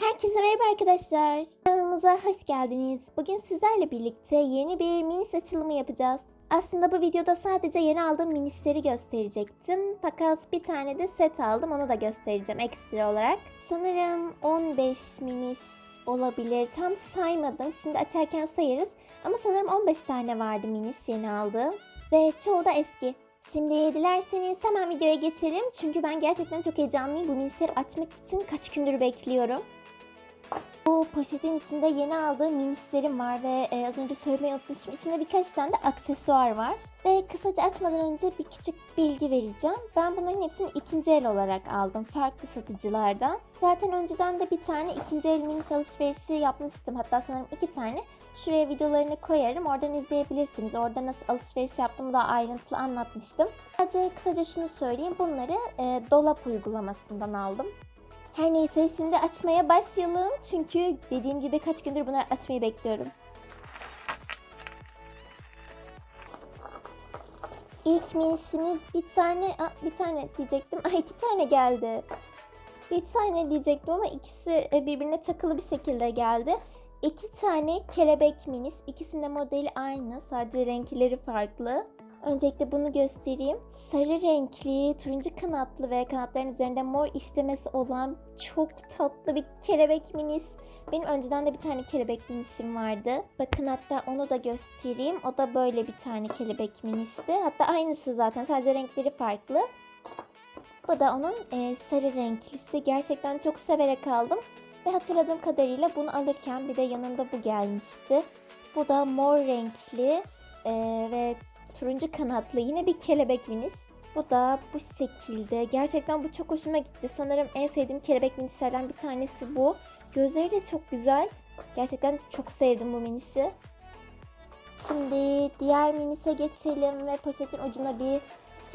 Herkese merhaba arkadaşlar. Kanalımıza hoş geldiniz. Bugün sizlerle birlikte yeni bir minis açılımı yapacağız. Aslında bu videoda sadece yeni aldığım minisleri gösterecektim. Fakat bir tane de set aldım. Onu da göstereceğim ekstra olarak. Sanırım 15 minis olabilir. Tam saymadım. Şimdi açarken sayarız. Ama sanırım 15 tane vardı minis yeni aldığım. Ve çoğu da eski. Şimdi dilerseniz hemen videoya geçelim. Çünkü ben gerçekten çok heyecanlıyım. Bu minisleri açmak için kaç gündür bekliyorum. Bu poşetin içinde yeni aldığım minislerim var ve e, az önce söylemeyi unutmuşum. İçinde birkaç tane de aksesuar var. Ve kısaca açmadan önce bir küçük bilgi vereceğim. Ben bunların hepsini ikinci el olarak aldım. Farklı satıcılardan. Zaten önceden de bir tane ikinci el minis alışverişi yapmıştım. Hatta sanırım iki tane. Şuraya videolarını koyarım. Oradan izleyebilirsiniz. Orada nasıl alışveriş yaptığımı da ayrıntılı anlatmıştım. Sadece kısaca şunu söyleyeyim. Bunları e, dolap uygulamasından aldım. Her neyse şimdi açmaya başlayalım. Çünkü dediğim gibi kaç gündür bunları açmayı bekliyorum. İlk minisimiz bir tane, Aa, bir tane diyecektim. Ay iki tane geldi. Bir tane diyecektim ama ikisi birbirine takılı bir şekilde geldi. İki tane kelebek minis. İkisinin de modeli aynı. Sadece renkleri farklı. Öncelikle bunu göstereyim. Sarı renkli, turuncu kanatlı ve kanatların üzerinde mor işlemesi olan çok tatlı bir kelebek minis. Benim önceden de bir tane kelebek minisim vardı. Bakın hatta onu da göstereyim. O da böyle bir tane kelebek ministi. Hatta aynısı zaten sadece renkleri farklı. Bu da onun e, sarı renklisi. Gerçekten çok severek aldım. Ve hatırladığım kadarıyla bunu alırken bir de yanında bu gelmişti. Bu da mor renkli e, ve turuncu kanatlı yine bir kelebek minis. Bu da bu şekilde. Gerçekten bu çok hoşuma gitti. Sanırım en sevdiğim kelebek minislerden bir tanesi bu. Gözleri de çok güzel. Gerçekten çok sevdim bu minisi. Şimdi diğer minise geçelim ve poşetin ucuna bir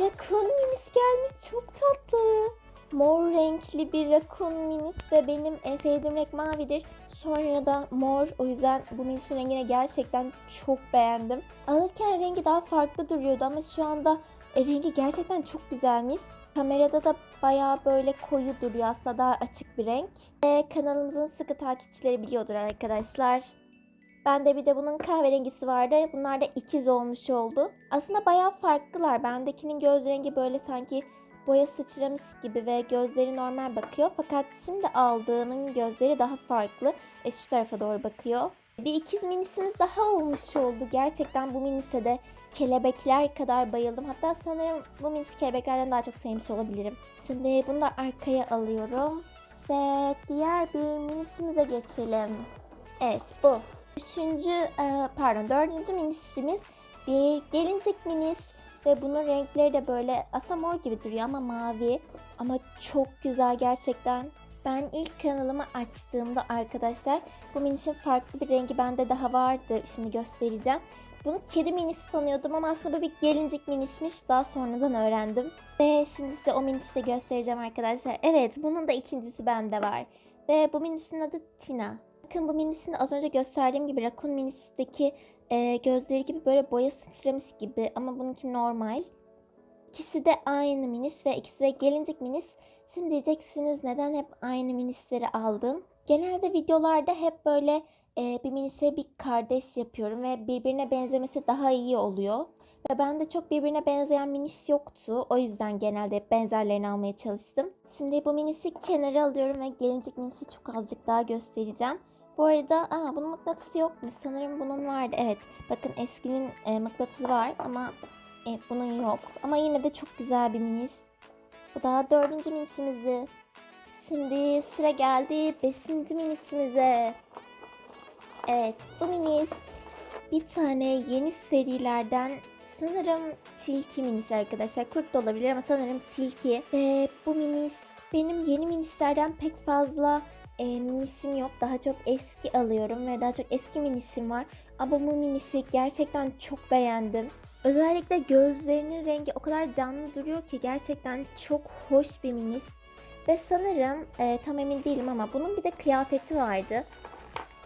rakun minis gelmiş. Çok tatlı. Mor renkli bir rakun minis ve benim en sevdiğim renk mavidir. Sonra da mor. O yüzden bu minisin rengini gerçekten çok beğendim. Alırken rengi daha farklı duruyordu ama şu anda e, rengi gerçekten çok güzelmiş. Kamerada da bayağı böyle koyu duruyor aslında daha açık bir renk. Ve kanalımızın sıkı takipçileri biliyordur arkadaşlar. Bende bir de bunun kahverengisi vardı. Bunlar da ikiz olmuş oldu. Aslında bayağı farklılar. Bendekinin göz rengi böyle sanki boya sıçramış gibi ve gözleri normal bakıyor. Fakat şimdi aldığımın gözleri daha farklı. E, şu tarafa doğru bakıyor. Bir ikiz minisimiz daha olmuş oldu. Gerçekten bu minise de kelebekler kadar bayıldım. Hatta sanırım bu minis kelebeklerden daha çok sevmiş olabilirim. Şimdi bunu da arkaya alıyorum. Ve diğer bir minisimize geçelim. Evet bu. Üçüncü, e, pardon dördüncü minisimiz bir gelincik minis. Ve bunun renkleri de böyle aslında mor gibi duruyor ama mavi. Ama çok güzel gerçekten. Ben ilk kanalımı açtığımda arkadaşlar bu minisin farklı bir rengi bende daha vardı. Şimdi göstereceğim. Bunu kedi minisi sanıyordum ama aslında bu bir gelincik minismiş. Daha sonradan öğrendim. Ve şimdi size o minisi de göstereceğim arkadaşlar. Evet bunun da ikincisi bende var. Ve bu minisin adı Tina. Bakın bu minisinin az önce gösterdiğim gibi Rakun minisindeki e, gözleri gibi böyle boya sıçramış gibi ama bununki normal. İkisi de aynı minis ve ikisi de gelincik minis. Şimdi diyeceksiniz neden hep aynı minisleri aldın? Genelde videolarda hep böyle e, bir minise bir kardeş yapıyorum ve birbirine benzemesi daha iyi oluyor. Ve bende çok birbirine benzeyen minis yoktu. O yüzden genelde hep benzerlerini almaya çalıştım. Şimdi bu minisi kenara alıyorum ve gelincik minisi çok azıcık daha göstereceğim. Bu arada aa, bunun mıknatısı yokmuş. Sanırım bunun vardı. Evet bakın eskinin e, mıknatısı var ama e, bunun yok. Ama yine de çok güzel bir minis. Bu da dördüncü minisimizdi. Şimdi sıra geldi beşinci minisimize. Evet bu minis bir tane yeni serilerden sanırım tilki minis arkadaşlar. Kurt da olabilir ama sanırım tilki. Ve bu minis benim yeni minislerden pek fazla e, minisim yok. Daha çok eski alıyorum ve daha çok eski minisim var. Ama bu minisi gerçekten çok beğendim. Özellikle gözlerinin rengi o kadar canlı duruyor ki gerçekten çok hoş bir minis. Ve sanırım e, tam emin değilim ama bunun bir de kıyafeti vardı.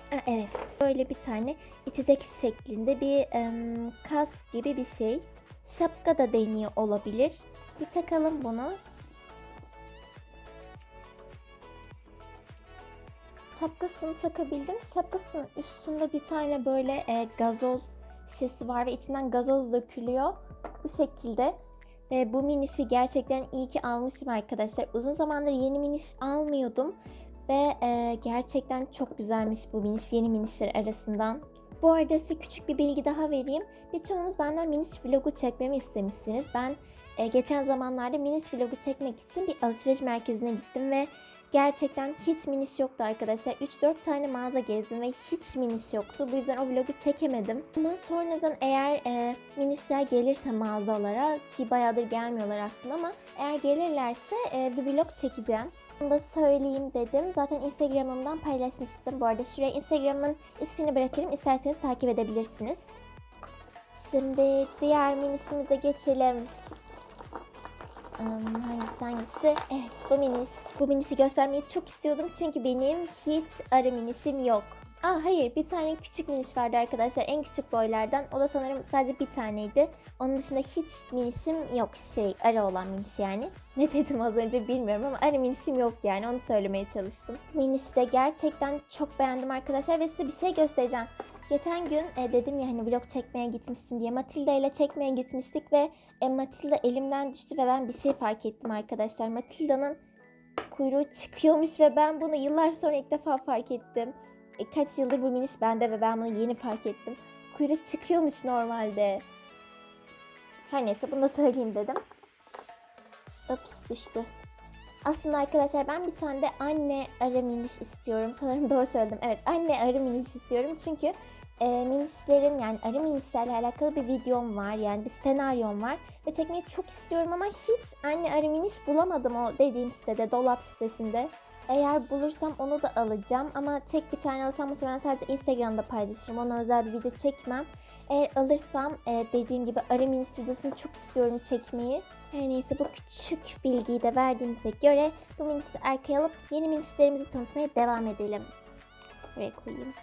Ha, evet böyle bir tane içecek şeklinde bir e, kas gibi bir şey. Şapka da deniyor olabilir. Bir takalım bunu. Şapkasını takabildim. Şapkasının üstünde bir tane böyle e, gazoz şişesi var ve içinden gazoz dökülüyor. Bu şekilde. Ve bu minişi gerçekten iyi ki almışım arkadaşlar. Uzun zamandır yeni miniş almıyordum. Ve e, gerçekten çok güzelmiş bu miniş yeni minişler arasından. Bu arada size küçük bir bilgi daha vereyim. Birçoğunuz benden miniş vlogu çekmemi istemişsiniz. Ben e, geçen zamanlarda miniş vlogu çekmek için bir alışveriş merkezine gittim ve gerçekten hiç miniş yoktu arkadaşlar. 3-4 tane mağaza gezdim ve hiç miniş yoktu. Bu yüzden o vlogu çekemedim. Ama sonradan eğer e, minişler gelirse mağazalara ki bayağıdır gelmiyorlar aslında ama eğer gelirlerse e, bir vlog çekeceğim. Bunu da söyleyeyim dedim. Zaten Instagram'ımdan paylaşmıştım. Bu arada şuraya Instagram'ın ismini bırakırım. İsterseniz takip edebilirsiniz. Şimdi diğer minişimize geçelim. Um, hangisi hangisi? Evet bu minis. Bu minişi göstermeyi çok istiyordum çünkü benim hiç arı minişim yok. Aa hayır bir tane küçük miniş vardı arkadaşlar en küçük boylardan. O da sanırım sadece bir taneydi. Onun dışında hiç minişim yok şey arı olan miniş yani. Ne dedim az önce bilmiyorum ama arı minişim yok yani onu söylemeye çalıştım. Minişi de gerçekten çok beğendim arkadaşlar ve size bir şey göstereceğim. Geçen gün e, dedim ya hani vlog çekmeye gitmişsin diye Matilda ile çekmeye gitmiştik ve e, Matilda elimden düştü ve ben bir şey fark ettim arkadaşlar. Matilda'nın kuyruğu çıkıyormuş ve ben bunu yıllar sonra ilk defa fark ettim. E, kaç yıldır bu miniş bende ve ben bunu yeni fark ettim. Kuyruğu çıkıyormuş normalde. Her neyse bunu da söyleyeyim dedim. Ups düştü. Aslında arkadaşlar ben bir tane de anne arı miniş istiyorum. Sanırım doğru söyledim. Evet anne arı miniş istiyorum. Çünkü e, minişlerin yani arı minişlerle alakalı bir videom var. Yani bir senaryom var. Ve çekmeyi çok istiyorum ama hiç anne arı miniş bulamadım o dediğim sitede, dolap sitesinde. Eğer bulursam onu da alacağım ama tek bir tane alırsam muhtemelen sadece Instagram'da paylaşırım. Ona özel bir video çekmem. Eğer alırsam e, dediğim gibi arı minis videosunu çok istiyorum çekmeyi. Her neyse bu küçük bilgiyi de verdiğimize göre bu minisi arkaya alıp yeni minislerimizi tanıtmaya devam edelim. Buraya koyayım.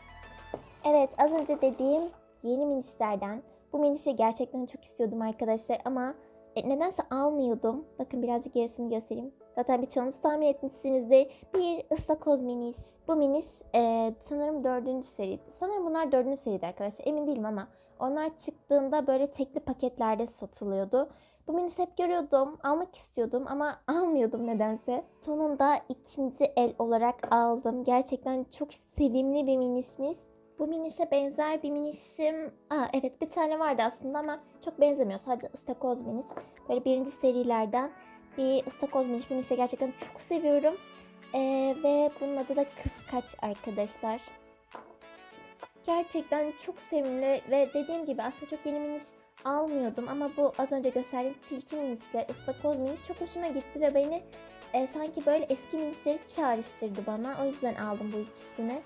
Evet az önce dediğim yeni minislerden bu minişi gerçekten çok istiyordum arkadaşlar ama e, nedense almıyordum. Bakın birazcık gerisini göstereyim. Zaten birçoğunuz tahmin etmişsinizdir. Bir ıstakoz minis. Bu minis e, sanırım dördüncü seri. Sanırım bunlar dördüncü seriydi arkadaşlar. Emin değilim ama onlar çıktığında böyle tekli paketlerde satılıyordu. Bu minis hep görüyordum, almak istiyordum ama almıyordum nedense. Sonunda ikinci el olarak aldım. Gerçekten çok sevimli bir minismiş. Bu minişe benzer bir minişim... Aa, evet bir tane vardı aslında ama çok benzemiyor. Sadece ıstakoz minis. Böyle birinci serilerden bir ıstakoz miniş. Bu minişi gerçekten çok seviyorum. Ee, ve bunun adı da Kıskaç arkadaşlar. Gerçekten çok sevimli ve dediğim gibi aslında çok yeni miniş almıyordum ama bu az önce gösterdiğim tilki minişle ıstakoz miniş çok hoşuma gitti ve beni e, sanki böyle eski minişleri çağrıştırdı bana. O yüzden aldım bu ikisini.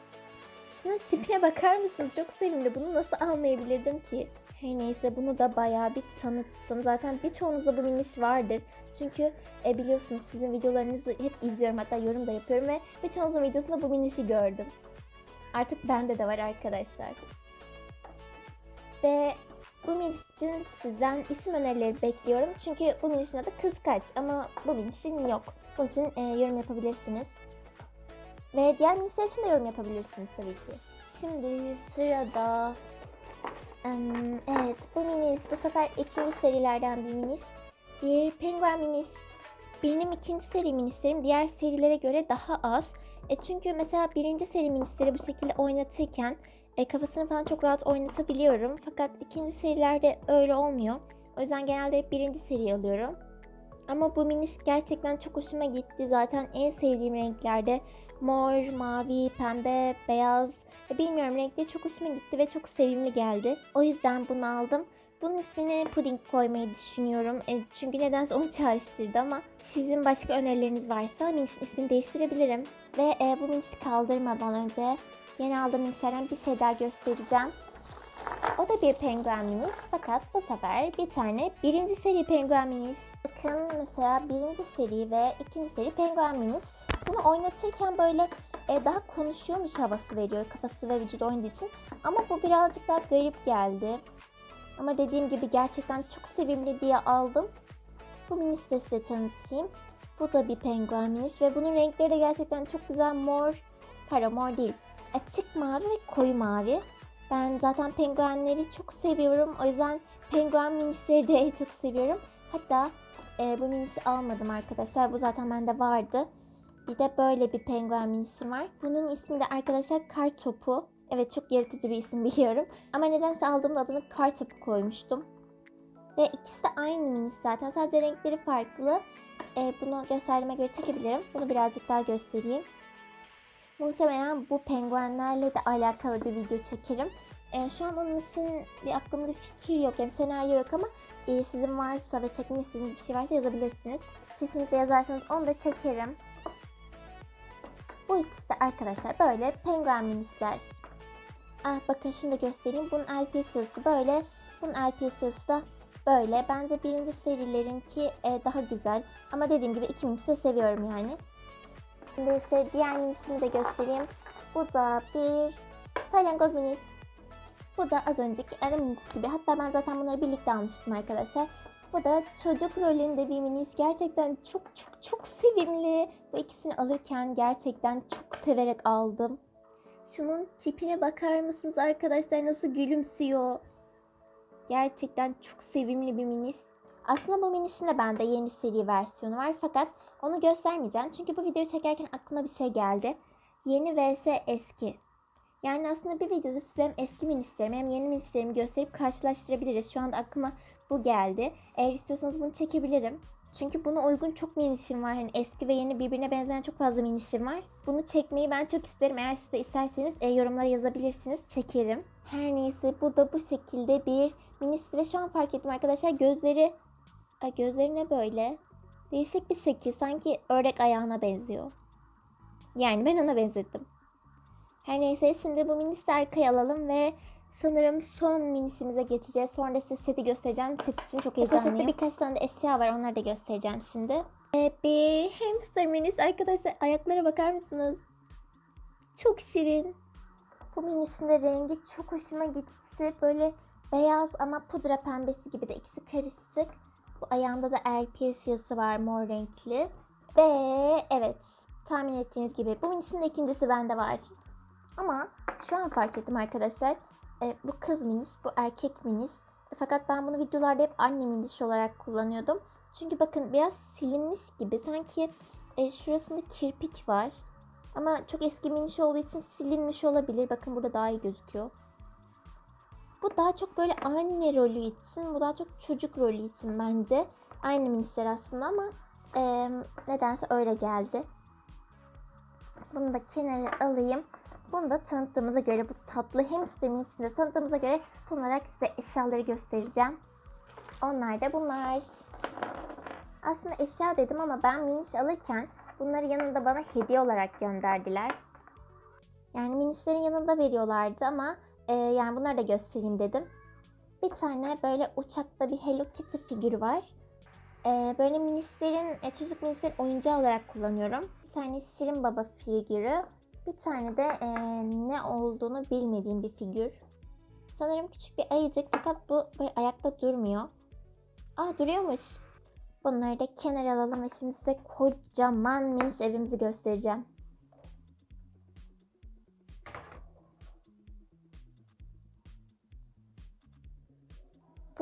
Şunun tipine bakar mısınız? Çok sevimli. Bunu nasıl almayabilirdim ki? Her neyse bunu da bayağı bir tanıttım. Zaten birçoğunuzda bu miniş vardır. Çünkü e, biliyorsunuz sizin videolarınızı hep izliyorum. Hatta yorum da yapıyorum ve birçoğunuzun videosunda bu minişi gördüm. Artık bende de var arkadaşlar. Ve bu miniş için sizden isim önerileri bekliyorum. Çünkü bu minişin adı Kıskaç ama bu minişin yok. Bunun için e, yorum yapabilirsiniz. Ve diğer minişler için de yorum yapabilirsiniz tabii ki. Şimdi sırada... evet bu minis bu sefer ikinci serilerden bir minis. Bir penguen minis. Benim ikinci seri minislerim diğer serilere göre daha az. E çünkü mesela birinci seri minisleri bu şekilde oynatırken e, kafasını falan çok rahat oynatabiliyorum. Fakat ikinci serilerde öyle olmuyor. O yüzden genelde hep birinci seri alıyorum. Ama bu miniş gerçekten çok hoşuma gitti. Zaten en sevdiğim renklerde mor, mavi, pembe, beyaz. E, bilmiyorum renkleri çok hoşuma gitti ve çok sevimli geldi. O yüzden bunu aldım. Bunun ismini puding koymayı düşünüyorum. E, çünkü nedense onu çağrıştırdı ama sizin başka önerileriniz varsa minişin ismini değiştirebilirim. Ve e, bu minişi kaldırmadan önce yeni aldığım minişlerden bir şey daha göstereceğim. O da bir penguen minis fakat bu sefer bir tane birinci seri penguen minis. Bakın mesela birinci seri ve ikinci seri penguen minis. Bunu oynatırken böyle e, daha konuşuyormuş havası veriyor kafası ve vücudu oynadığı için. Ama bu birazcık daha garip geldi. Ama dediğim gibi gerçekten çok sevimli diye aldım. Bu minis de size tanıtayım. Bu da bir penguen minis ve bunun renkleri de gerçekten çok güzel mor, Pardon mor değil. Açık mavi ve koyu mavi. Ben zaten penguenleri çok seviyorum. O yüzden penguen minisleri de çok seviyorum. Hatta e, bu minisi almadım arkadaşlar. Bu zaten bende vardı. Bir de böyle bir penguen minisi var. Bunun ismi de arkadaşlar kar topu. Evet çok yaratıcı bir isim biliyorum. Ama nedense aldığımda adını kar topu koymuştum. Ve ikisi de aynı minis zaten. Sadece renkleri farklı. E, bunu gösterdiğime göre çekebilirim. Bunu birazcık daha göstereyim. Muhtemelen bu penguenlerle de alakalı bir video çekerim. E, şu an onun için bir aklımda bir fikir yok. Yani senaryo yok ama e, sizin varsa ve çekmek istediğiniz bir şey varsa yazabilirsiniz. Kesinlikle yazarsanız onu da çekerim. Bu ikisi de arkadaşlar böyle penguen minisler. Ah bakın şunu da göstereyim. Bunun LP sırası böyle. Bunun LP sırası da böyle. Bence birinci serilerinki e, daha güzel. Ama dediğim gibi iki minisi de seviyorum yani. İse diğer minisini de göstereyim. Bu da bir salyangoz minis. Bu da az önceki ara minis gibi. Hatta ben zaten bunları birlikte almıştım arkadaşlar. Bu da çocuk rolünde bir minis. Gerçekten çok çok çok sevimli. Bu ikisini alırken gerçekten çok severek aldım. Şunun tipine bakar mısınız arkadaşlar nasıl gülümsüyor. Gerçekten çok sevimli bir minis. Aslında bu minisin de bende yeni seri versiyonu var fakat onu göstermeyeceğim. Çünkü bu videoyu çekerken aklıma bir şey geldi. Yeni vs eski. Yani aslında bir videoda size hem eski minislerimi hem yeni minislerimi gösterip karşılaştırabiliriz. Şu anda aklıma bu geldi. Eğer istiyorsanız bunu çekebilirim. Çünkü buna uygun çok minişim var. Hani eski ve yeni birbirine benzeyen çok fazla minişim var. Bunu çekmeyi ben çok isterim. Eğer siz de isterseniz e, yorumlara yazabilirsiniz. Çekerim. Her neyse bu da bu şekilde bir minisi ve şu an fark ettim arkadaşlar gözleri gözleri ne böyle? Değişik bir şekil. Sanki ördek ayağına benziyor. Yani ben ona benzettim. Her neyse şimdi bu minisi arkaya alalım ve sanırım son minisimize geçeceğiz. Sonra da size seti göstereceğim. Set için çok heyecanlıyım. Poşette birkaç tane de eşya var. Onları da göstereceğim şimdi. Ee, bir hamster minis arkadaşlar. Ayaklara bakar mısınız? Çok şirin. Bu minisin de rengi çok hoşuma gitti. Böyle beyaz ama pudra pembesi gibi de ikisi karışık. Bu ayağında da LPS yazısı var mor renkli. Ve evet tahmin ettiğiniz gibi bu minisin de ikincisi bende var. Ama şu an fark ettim arkadaşlar. E, bu kız minis, bu erkek minis. E, fakat ben bunu videolarda hep anne minis olarak kullanıyordum. Çünkü bakın biraz silinmiş gibi. Sanki e, şurasında kirpik var. Ama çok eski miniş olduğu için silinmiş olabilir. Bakın burada daha iyi gözüküyor. Bu daha çok böyle anne rolü için, bu daha çok çocuk rolü için bence. Aynı minisler aslında ama e, nedense öyle geldi. Bunu da kenara alayım. Bunu da tanıttığımıza göre bu tatlı hamster minisini de tanıttığımıza göre son olarak size eşyaları göstereceğim. Onlar da bunlar. Aslında eşya dedim ama ben miniş alırken bunları yanında bana hediye olarak gönderdiler. Yani minişlerin yanında veriyorlardı ama e, yani bunları da göstereyim dedim. Bir tane böyle uçakta bir Hello Kitty figürü var. E, böyle minislerin, e, çocuk minislerin oyuncağı olarak kullanıyorum. Bir tane Şirin Baba figürü. Bir tane de e, ne olduğunu bilmediğim bir figür. Sanırım küçük bir ayıcık fakat bu böyle ayakta durmuyor. Aa duruyormuş. Bunları da kenara alalım ve şimdi size kocaman minis evimizi göstereceğim.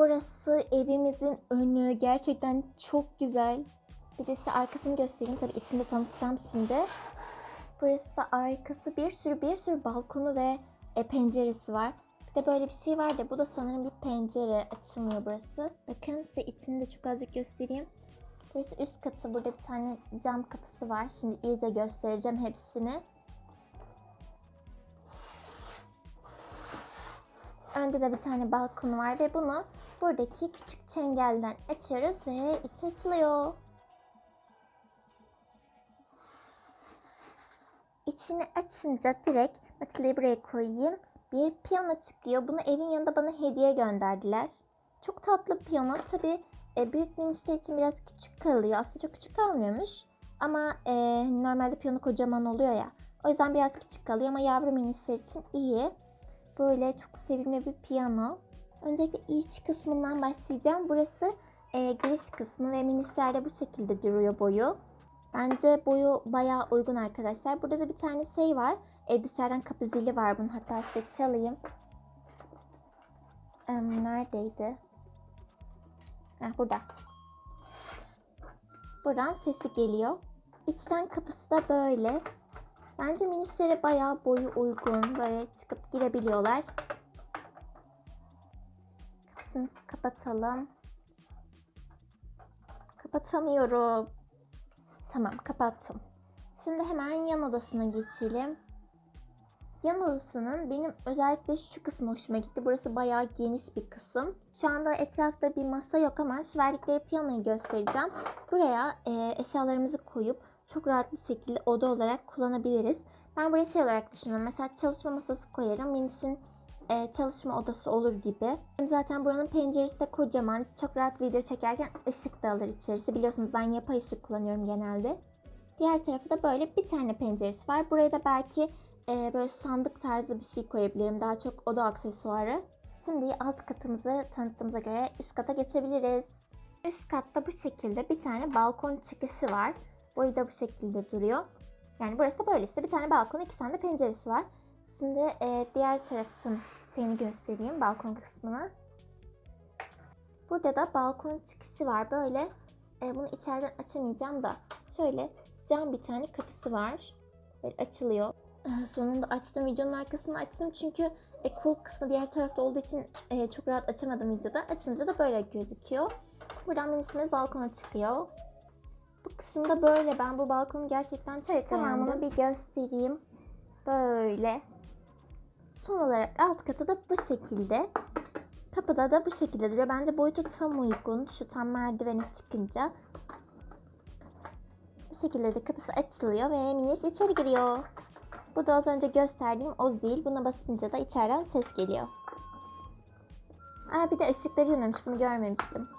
Burası evimizin önü. Gerçekten çok güzel. Bir de size arkasını göstereyim. Tabii içinde tanıtacağım şimdi. Burası da arkası bir sürü bir sürü balkonu ve e, penceresi var. Bir de böyle bir şey var da bu da sanırım bir pencere. Açılmıyor burası. Bakın size içini de çok azıcık göstereyim. Burası üst katı. Burada bir tane cam kapısı var. Şimdi iyice göstereceğim hepsini. Önde de bir tane balkonu var ve bunu buradaki küçük çengelden açıyoruz ve içi açılıyor. İçini açınca direkt Matilda'yı buraya koyayım. Bir piyano çıkıyor. Bunu evin yanında bana hediye gönderdiler. Çok tatlı piyano. Tabi e, büyük minisler için biraz küçük kalıyor. Aslında çok küçük kalmıyormuş. Ama e, normalde piyano kocaman oluyor ya. O yüzden biraz küçük kalıyor ama yavru minisler için iyi. Böyle çok sevimli bir piyano. Öncelikle iç kısmından başlayacağım. Burası e, giriş kısmı ve minislerde bu şekilde duruyor boyu. Bence boyu bayağı uygun arkadaşlar. Burada da bir tane şey var. E, dışarıdan kapı zili var bunun. Hatta size çalayım. Em, neredeydi? Heh, burada. Buradan sesi geliyor. İçten kapısı da böyle. Bence minislere bayağı boyu uygun. Böyle çıkıp girebiliyorlar. Kapısını kapatalım. Kapatamıyorum. Tamam kapattım. Şimdi hemen yan odasına geçelim. Yan odasının benim özellikle şu kısmı hoşuma gitti. Burası bayağı geniş bir kısım. Şu anda etrafta bir masa yok ama şu verdikleri piyanoyu göstereceğim. Buraya e, eşyalarımızı koyup çok rahat bir şekilde oda olarak kullanabiliriz. Ben buraya şey olarak düşünüyorum. Mesela çalışma masası koyarım. Minis'in e, çalışma odası olur gibi. Zaten buranın penceresi de kocaman. Çok rahat video çekerken ışık da alır içerisi. Biliyorsunuz ben yapay ışık kullanıyorum genelde. Diğer tarafı da böyle bir tane penceresi var. Buraya da belki e, böyle sandık tarzı bir şey koyabilirim. Daha çok oda aksesuarı. Şimdi alt katımızı tanıttığımıza göre üst kata geçebiliriz. Üst katta bu şekilde bir tane balkon çıkışı var. Boyu da bu şekilde duruyor. Yani burası da böyle işte bir tane balkon, iki tane de penceresi var. Şimdi e, diğer tarafın şeyini göstereyim balkon kısmına. Burada da balkon çıkışı var. Böyle e, bunu içeriden açamayacağım da şöyle cam bir tane kapısı var. Böyle açılıyor. E, sonunda açtım. Videonun arkasını açtım çünkü e, kul kısmı diğer tarafta olduğu için e, çok rahat açamadım videoda. Açınca da böyle gözüküyor. Buradan minisimiz balkona çıkıyor. Kısımda böyle. Ben bu balkonu gerçekten çok evet, Tamamını bir göstereyim. Böyle. Son olarak alt katı da bu şekilde. Kapıda da bu şekilde duruyor. Bence boyutu tam uygun. Şu tam merdivene çıkınca. Bu şekilde de kapısı açılıyor ve Minis içeri giriyor. Bu da az önce gösterdiğim o zil. Buna basınca da içeriden ses geliyor. Aa, bir de ışıkları yanıyormuş. Bunu görmemiştim.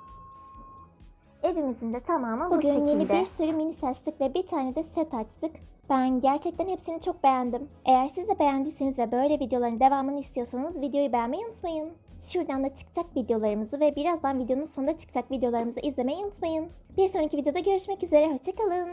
Evimizin de tamamı bu Bugün şekilde. yeni bir sürü mini açtık ve bir tane de set açtık. Ben gerçekten hepsini çok beğendim. Eğer siz de beğendiyseniz ve böyle videoların devamını istiyorsanız videoyu beğenmeyi unutmayın. Şuradan da çıkacak videolarımızı ve birazdan videonun sonunda çıkacak videolarımızı izlemeyi unutmayın. Bir sonraki videoda görüşmek üzere, hoşçakalın.